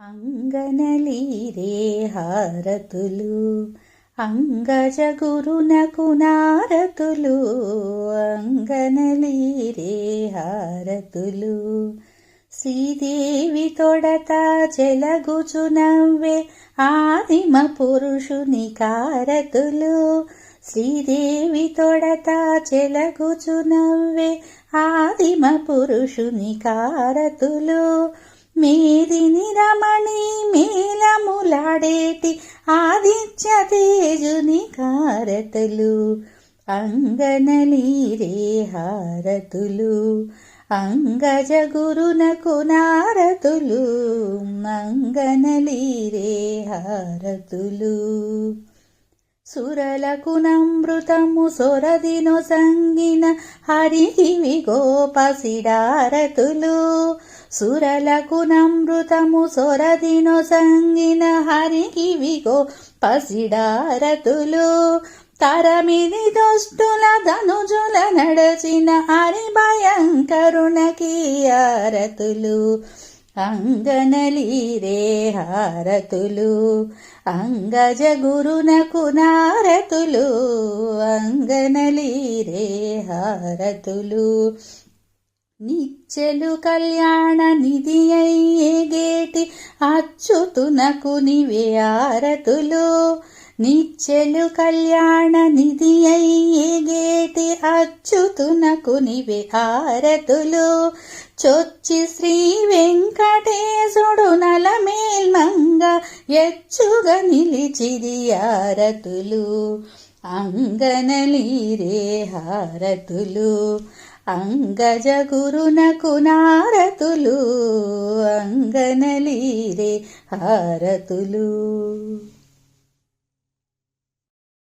అంగనలీరే హారతులు అంగజ గురునకు నారతులు అంగనలీరే హారతులు శ్రీదేవి తొడత జలగుచు నవ్వే ఆదిమ పురుషుని కారతులు శ్రీదేవి తొడత చెలగుచు నవ్వే ఆదిమ పురుషుని కారతులు మేదిని రమణి మేలములాడేటి ఆదిత్య తేజుని కారతులు అంగనలీరే హారతులు అంగజ గురునకు నారతులు అంగనలీరే హారతులు. సురలకు నమృతము సొరదిను సంగిన హరివి గోపసిడారతులు సురలకు నమృతము సొరదిను సంగిన హరికివి గోపసిడారతులు తరమిది దుష్టుల ధనుజుల నడచిన హరి భయంకరుణకి ఆరతులు అంగనలీరే హారతులు అంగజ గురునకు నారతులు అంగనలీరే హారతులు నిచ్చెలు కళ్యాణ నిధి అయ్యే గేటి అచ్చుతునకు నివే ఆరతులు నిచ్చెలు కళ్యాణ నిధి అయ్యే గేటి అచ్యుతునకు నివే హారతులు. చొచ్చి శ్రీ వెంకటేశుడు నలమేల్మంగ ఎచ్చుగా నిలిచిది హారతులు. అంగనలీరే హారతులు. అంగజ గురునకు నారతులు. అంగనలీరే హారతులు.